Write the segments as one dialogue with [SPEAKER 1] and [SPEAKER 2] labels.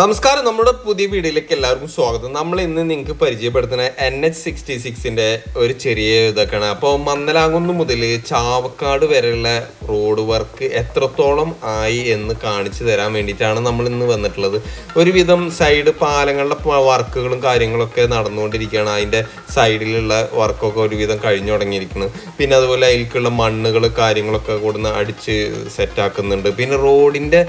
[SPEAKER 1] നമസ്കാരം. നമ്മുടെ പുതിയ വീഡിയോയിലേക്ക് എല്ലാവർക്കും സ്വാഗതം. നമ്മൾ ഇന്ന് നിങ്ങൾക്ക് പരിചയപ്പെടുത്തുന്ന എൻ എച്ച് സിക്സ്റ്റി സിക്സിന്റെ ഒരു ചെറിയ ഇതൊക്കെയാണ്. അപ്പോൾ മന്നലാകുന്ന് മുതൽ ചാവക്കാട് വരെയുള്ള റോഡ് വർക്ക് എത്രത്തോളം ആയി എന്ന് കാണിച്ചു തരാൻ വേണ്ടിയിട്ടാണ് നമ്മൾ ഇന്ന് വന്നിട്ടുള്ളത്. ഒരുവിധം സൈഡ് പാലങ്ങളുടെ വർക്കുകളും കാര്യങ്ങളൊക്കെ നടന്നുകൊണ്ടിരിക്കുകയാണ്. അതിന്റെ സൈഡിലുള്ള വർക്കൊക്കെ ഒരുവിധം കഴിഞ്ഞു തുടങ്ങിയിരിക്കുന്നത് പിന്നെ അതുപോലെ അതിലേക്കുള്ള മണ്ണുകൾ കാര്യങ്ങളൊക്കെ കൊടുന്ന് അടിച്ച് സെറ്റാക്കുന്നുണ്ട് പിന്നെ റോഡിന്റെ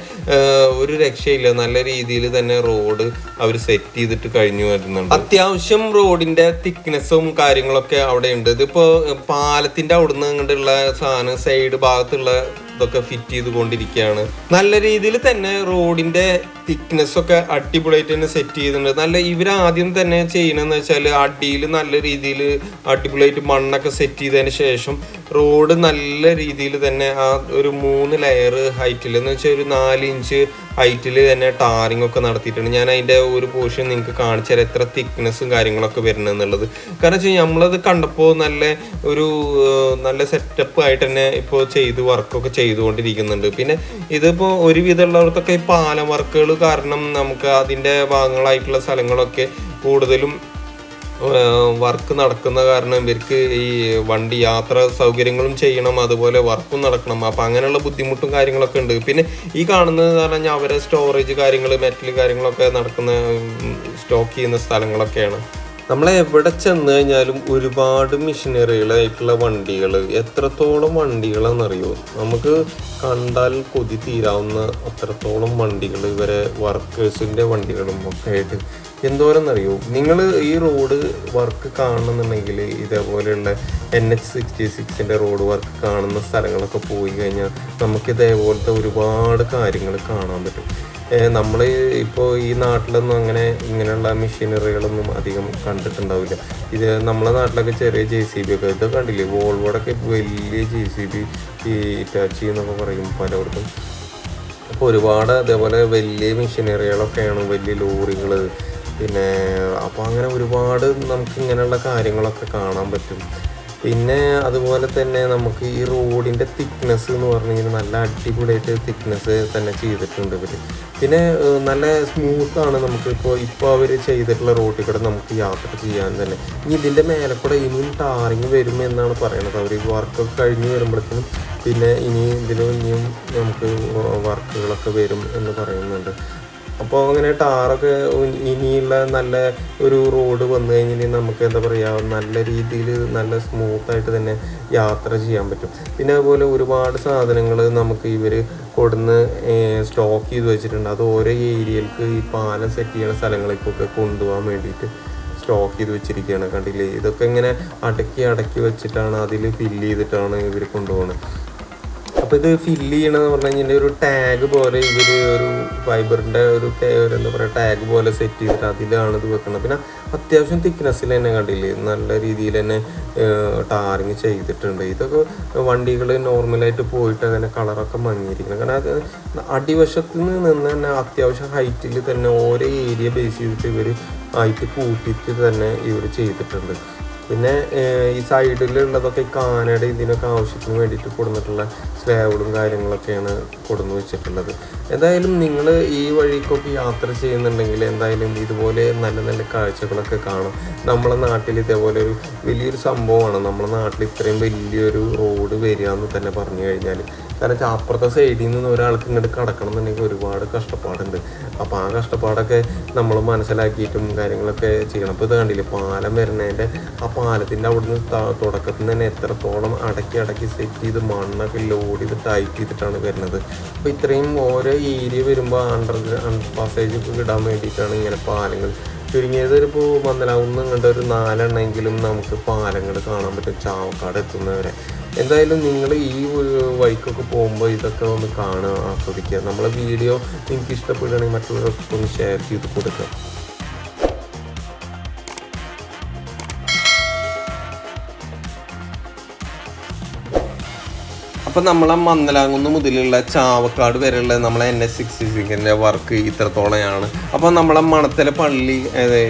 [SPEAKER 1] ഒരു രക്ഷയില്ല. നല്ല രീതിയിൽ തന്നെ റോഡ് അവർ സെറ്റ് ചെയ്തിട്ട് കഴിഞ്ഞു വരുന്നുണ്ട്. അത്യാവശ്യം റോഡിന്റെ തിക്നെസ്സും കാര്യങ്ങളൊക്കെ അവിടെ ഉണ്ട് ഇതിപ്പോ പാലത്തിന്റെ അവിടുന്ന് ഇങ്ങോട്ടുള്ള സാധനം സൈഡ് ഭാഗത്തുള്ള ഇതൊക്കെ ഫിറ്റ് ചെയ്ത് കൊണ്ടിരിക്കുകയാണ് നല്ല രീതിയിൽ തന്നെ റോഡിന്റെ തിക്നെസ് ഒക്കെ അടിപൊളിയായിട്ട് തന്നെ സെറ്റ് ചെയ്തിട്ടുണ്ട്. നല്ല ഇവർ ആദ്യം തന്നെ ചെയ്യണമെന്ന് വെച്ചാൽ അടിയിൽ നല്ല രീതിയിൽ അടിപൊളിയായിട്ട് മണ്ണൊക്കെ സെറ്റ് ചെയ്തതിന് ശേഷം റോഡ് നല്ല രീതിയിൽ തന്നെ ആ ഒരു മൂന്ന് ലെയർ ഹൈറ്റിൽ എന്ന് വെച്ചാൽ ഒരു നാല് ഇഞ്ച് ഹൈറ്റിൽ തന്നെ ടാറിംഗ് ഒക്കെ നടത്തിയിട്ടുണ്ട്. ഞാൻ അതിന്റെ ഒരു പോർഷൻ നിങ്ങൾക്ക് കാണിച്ചു തരാം. എത്ര തിക്നെസ്സും കാര്യങ്ങളൊക്കെ വരുന്നത് കാരണം വെച്ചാൽ നമ്മളത് കണ്ടപ്പോൾ നല്ല ഒരു നല്ല സെറ്റപ്പ് ആയിട്ട് തന്നെ ഇപ്പോൾ ചെയ്ത് വർക്കൊക്കെ ചെയ്തുകൊണ്ടിരിക്കുന്നുണ്ട്. പിന്നെ ഇതിപ്പോൾ ഒരുവിധമുള്ളവർക്കൊക്കെ ഈ പാലം വർക്കുകൾ കാരണം നമുക്ക് അതിന്റെ ഭാഗങ്ങളായിട്ടുള്ള സ്ഥലങ്ങളൊക്കെ കൂടുതലും വർക്ക് നടക്കുന്ന കാരണം ഇവർക്ക് ഈ വണ്ടി യാത്ര സൗകര്യങ്ങളും ചെയ്യണം അതുപോലെ വർക്കും നടക്കണം. അപ്പം അങ്ങനെയുള്ള ബുദ്ധിമുട്ടും കാര്യങ്ങളൊക്കെ ഉണ്ട്. പിന്നെ ഈ കാണുന്നത് എന്ന് പറഞ്ഞാൽ അവരെ സ്റ്റോറേജ് കാര്യങ്ങൾ മെറ്റൽ കാര്യങ്ങളൊക്കെ നടക്കുന്ന സ്റ്റോക്ക് ചെയ്യുന്ന സ്ഥലങ്ങളൊക്കെയാണ്. നമ്മൾ എവിടെ ചെന്ന് കഴിഞ്ഞാലും ഒരുപാട് മെഷീനറികളായിട്ടുള്ള വണ്ടികൾ എത്രത്തോളം വണ്ടികളാണെന്നറിയോ? നമുക്ക് കണ്ടാൽ കൊതി തീരാവുന്ന അത്രത്തോളം വണ്ടികൾ ഇവരെ വർക്കേഴ്സിന്റെ വണ്ടികളും ഒക്കെ ആയിട്ട്. എന്തോരെന്നറിയോ? നിങ്ങൾ ഈ റോഡ് വർക്ക് കാണണമെന്നുണ്ടെങ്കിൽ ഇതേപോലെയുള്ള എൻ എച്ച് സിക്സ്റ്റി സിക്സിന്റെ റോഡ് വർക്ക് കാണുന്ന സ്ഥലങ്ങളൊക്കെ പോയി കഴിഞ്ഞാൽ നമുക്ക് ഇതേപോലത്തെ ഒരുപാട് കാര്യങ്ങൾ കാണാൻ പറ്റും. നമ്മൾ ഇപ്പോൾ ഈ നാട്ടിലൊന്നും അങ്ങനെ ഇങ്ങനെയുള്ള മെഷീനറികളൊന്നും അധികം കണ്ടിട്ടുണ്ടാവില്ല. ഇത് നമ്മളെ നാട്ടിലൊക്കെ ചെറിയ ജെ സി ബി ഒക്കെ ഇതൊക്കെ കണ്ടില്ലേ? വോൾവോടൊക്കെ വലിയ ജെ സി ബി ഈ ഇറ്റാച്ചി എന്നൊക്കെ പറയും പലയിടത്തും. അപ്പോൾ ഒരുപാട് അതേപോലെ വലിയ മെഷീനറികളൊക്കെയാണ് വലിയ ലോറികൾ പിന്നെ അപ്പോൾ അങ്ങനെ ഒരുപാട് നമുക്ക് ഇങ്ങനെയുള്ള കാര്യങ്ങളൊക്കെ കാണാൻ പറ്റും. പിന്നെ അതുപോലെ തന്നെ നമുക്ക് ഈ റോഡിന്റെ തിക്നെസ് എന്ന് പറഞ്ഞു കഴിഞ്ഞാൽ നല്ല അടിപൊളിയായിട്ട് തിക്നെസ് തന്നെ ചെയ്തിട്ടുണ്ട് ഇവർ പിന്നെ നല്ല സ്മൂത്താണ് നമുക്ക് ഇപ്പോൾ ഇപ്പോൾ അവർ ചെയ്തിട്ടുള്ള റോഡിൽ കൂടെ നമുക്ക് യാത്ര ചെയ്യാൻ തന്നെ. ഇനി ഇതിന്റെ മേലെ കൂടെ ഇനിയും ടാറിങ് വരും എന്നാണ് പറയണത്. അവർ വർക്കൊക്കെ കഴിഞ്ഞ് വരുമ്പോഴത്തേനും പിന്നെ ഇനി ഇതിലും ഇനിയും നമുക്ക് വർക്കുകളൊക്കെ വരും എന്ന് പറയുന്നുണ്ട്. അപ്പോൾ അങ്ങനെ ടാറൊക്കെ ഇനിയുള്ള നല്ല ഒരു റോഡ് വന്നു കഴിഞ്ഞാൽ നമുക്ക് എന്താ പറയുക നല്ല രീതിയിൽ നല്ല സ്മൂത്തായിട്ട് തന്നെ യാത്ര ചെയ്യാൻ പറ്റും. പിന്നെ അതുപോലെ ഒരുപാട് സാധനങ്ങൾ നമുക്ക് ഇവർ കൊടുന്ന് സ്റ്റോക്ക് ചെയ്ത് വെച്ചിട്ടുണ്ട്. അത് ഓരോ ഏരിയയിലേക്ക് ഈ പാലം സെറ്റ് ചെയ്യുന്ന സ്ഥലങ്ങളിലേക്കൊക്കെ കൊണ്ടുപോകാൻ വേണ്ടിയിട്ട് സ്റ്റോക്ക് ചെയ്ത് വെച്ചിരിക്കുകയാണ്. കണ്ടില്ലേ? ഇതൊക്കെ ഇങ്ങനെ അടക്കി അടക്കി വെച്ചിട്ടാണ് അതിൽ ഫില്ല് ചെയ്തിട്ടാണ് ഇവർ കൊണ്ടുപോകുന്നത്. അപ്പോൾ ഇത് ഫില്ല് ചെയ്യണമെന്ന് പറഞ്ഞു കഴിഞ്ഞാൽ ഒരു ടാഗ് പോലെ ഇവർ ഒരു ഫൈബറിന്റെ ഒരു എന്താ പറയുക ടാഗ് പോലെ സെറ്റ് ചെയ്തിട്ട് അതിലാണ് ഇത് വെക്കുന്നത് പിന്നെ അത്യാവശ്യം തിക്നെസ്സിൽ തന്നെ കണ്ടില്ലേ? നല്ല രീതിയിൽ തന്നെ ടാറിങ് ചെയ്തിട്ടുണ്ട്. ഇതൊക്കെ വണ്ടികൾ നോർമലായിട്ട് പോയിട്ട് അങ്ങനെ കളറൊക്കെ മങ്ങിയിരിക്കണം. കാരണം അത് അടിവശത്ത് നിന്ന് തന്നെ അത്യാവശ്യം ഹൈറ്റിൽ തന്നെ ഓരോ ഏരിയ ബേസ് ചെയ്തിട്ട് ഇവർ ഹൈറ്റ് കൂട്ടിയിട്ട് തന്നെ ഇവർ ചെയ്തിട്ടുണ്ട്. പിന്നെ ഈ സൈഡിലുള്ളതൊക്കെ കാനയുടെ ഇതിനൊക്കെ ആവശ്യത്തിന് വേണ്ടിയിട്ട് കൊടുന്നിട്ടുള്ള സ്ലാബുകളും കാര്യങ്ങളൊക്കെയാണ് കൊടുന്നു വെച്ചിട്ടുള്ളത്. എന്തായാലും നിങ്ങൾ ഈ വഴിക്കൊക്കെ യാത്ര ചെയ്യുന്നുണ്ടെങ്കിൽ എന്തായാലും ഇതുപോലെ നല്ല നല്ല കാഴ്ചകളൊക്കെ കാണും. നമ്മളെ നാട്ടിൽ ഇതേപോലെ ഒരു വലിയൊരു സംഭവമാണ്. നമ്മളെ നാട്ടിൽ ഇത്രയും വലിയൊരു റോഡ് വരിക എന്ന് തന്നെ പറഞ്ഞു കഴിഞ്ഞാൽ കാരണം വെച്ചാൽ അപ്പുറത്തെ സൈഡിൽ നിന്ന് ഒരാൾക്ക് ഇങ്ങോട്ട് കടക്കണം എന്നുണ്ടെങ്കിൽ ഒരുപാട് കഷ്ടപ്പാടുണ്ട്. അപ്പോൾ ആ കഷ്ടപ്പാടൊക്കെ നമ്മൾ മനസ്സിലാക്കിയിട്ടും കാര്യങ്ങളൊക്കെ ചെയ്യണം. അപ്പോൾ ഇത് കണ്ടില്ലേ പാലം വരുന്നതിന്റെ ആ പാലത്തിന്റെ അവിടുന്ന് തുടക്കത്തിൽ തന്നെ എത്രത്തോളം അടക്കി അടക്കി സെറ്റ് ചെയ്ത് മണ്ണൊക്കെ ലോഡ് ചെയ്ത് ടൈറ്റ് ചെയ്തിട്ടാണ് വരുന്നത്. അപ്പോൾ ഇത്രയും ഓരോ ഏരിയ വരുമ്പോൾ അണ്ടർ പാസേജ് ഇടാൻ വേണ്ടിയിട്ടാണ് ഇങ്ങനെ പാലങ്ങൾ ചുരുങ്ങിയത്. ഇപ്പോൾ മന്ദലാവുന്ന കണ്ട ഒരു നാലെണ്ണെങ്കിലും നമുക്ക് പാലങ്ങൾ കാണാൻ പറ്റും. ചാവക്കാട് എത്തുന്നവരെ. എന്തായാലും നിങ്ങൾ ഈ വഴിക്കൊക്കെ പോകുമ്പോൾ ഇതൊക്കെ ഒന്ന് കാണുക ആസ്വദിക്കുക. നമ്മളെ വീഡിയോ നിങ്ങൾക്ക് ഇഷ്ടപ്പെടുകയാണെങ്കിൽ മറ്റുള്ളവർക്ക് ഒന്ന് ഷെയർ ചെയ്ത് കൊടുക്കുക. അപ്പം നമ്മളെ മന്നലാങ്കുന്ന് മുതലുള്ള ചാവക്കാട് വരെയുള്ള നമ്മളെ എൻ എസ് സിക്സ്റ്റി സിക്സിന്റെ വർക്ക് ഇത്രത്തോളമാണ് അപ്പം നമ്മളെ മണത്തല പള്ളി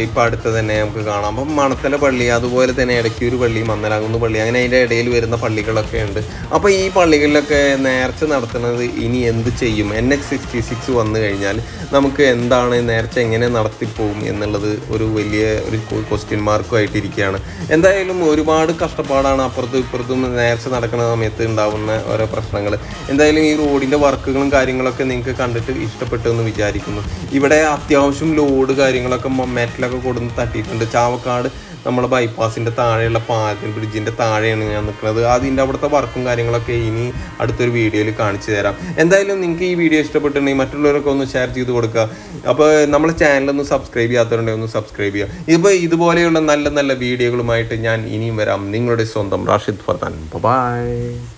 [SPEAKER 1] ഇപ്പം അടുത്ത് തന്നെ നമുക്ക് കാണാം. അപ്പം മണത്തല പള്ളി അതുപോലെ തന്നെ ഇടയ്ക്കൊരു പള്ളി മന്നലാങ്കുന്ന് പള്ളി അങ്ങനെ അതിന്റെ ഇടയിൽ വരുന്ന പള്ളികളൊക്കെ ഉണ്ട്. അപ്പോൾ ഈ പള്ളികളിലൊക്കെ നേർച്ച നടത്തുന്നത് ഇനി എന്ത് ചെയ്യും? എൻ എക്സ് സിക്സ്റ്റി സിക്സ് വന്നു കഴിഞ്ഞാൽ നമുക്ക് എന്താണ് നേർച്ച എങ്ങനെ നടത്തിപ്പോകും എന്നുള്ളത് ഒരു വലിയ ഒരു ക്വസ്റ്റ്യൻ മാർക്കുമായിട്ടിരിക്കുകയാണ് എന്തായാലും ഒരുപാട് കഷ്ടപ്പാടാണ് അപ്പുറത്തും ഇപ്പുറത്തും നേർച്ച നടക്കുന്ന സമയത്ത് ഉണ്ടാവുന്ന ഓരോ പ്രശ്നങ്ങൾ. എന്തായാലും ഈ റോഡിന്റെ വർക്കുകളും കാര്യങ്ങളൊക്കെ നിങ്ങൾക്ക് കണ്ടിട്ട് ഇഷ്ടപ്പെട്ടു എന്ന് വിചാരിക്കുന്നു. ഇവിടെ അത്യാവശ്യം ലോഡ് കാര്യങ്ങളൊക്കെ മെറ്റലൊക്കെ കൊടുന്ന് തട്ടിയിട്ടുണ്ട്. ചാവക്കാട് നമ്മുടെ ബൈപ്പാസിന്റെ താഴെയുള്ള പാലത്തിൻ ബ്രിഡ്ജിന്റെ താഴെയാണ് ഞാൻ നിൽക്കുന്നത്. അതിന്റെ അവിടുത്തെ വർക്കും കാര്യങ്ങളൊക്കെ ഇനി അടുത്തൊരു വീഡിയോയിൽ കാണിച്ചു തരാം. എന്തായാലും നിങ്ങൾക്ക് ഈ വീഡിയോ ഇഷ്ടപ്പെട്ടിട്ടുണ്ടെങ്കിൽ മറ്റുള്ളവരൊക്കെ ഒന്ന് ഷെയർ ചെയ്ത് കൊടുക്കുക. അപ്പോൾ നമ്മളെ ചാനലൊന്ന് സബ്സ്ക്രൈബ് ചെയ്യാത്തവരുണ്ടെങ്കിൽ ഒന്ന് സബ്സ്ക്രൈബ് ചെയ്യുക. ഇപ്പോൾ ഇതുപോലെയുള്ള നല്ല നല്ല വീഡിയോകളുമായിട്ട് ഞാൻ ഇനിയും വരാം. നിങ്ങളുടെ സ്വന്തം റാഷിദ് ഫർദാൻ. ബൈ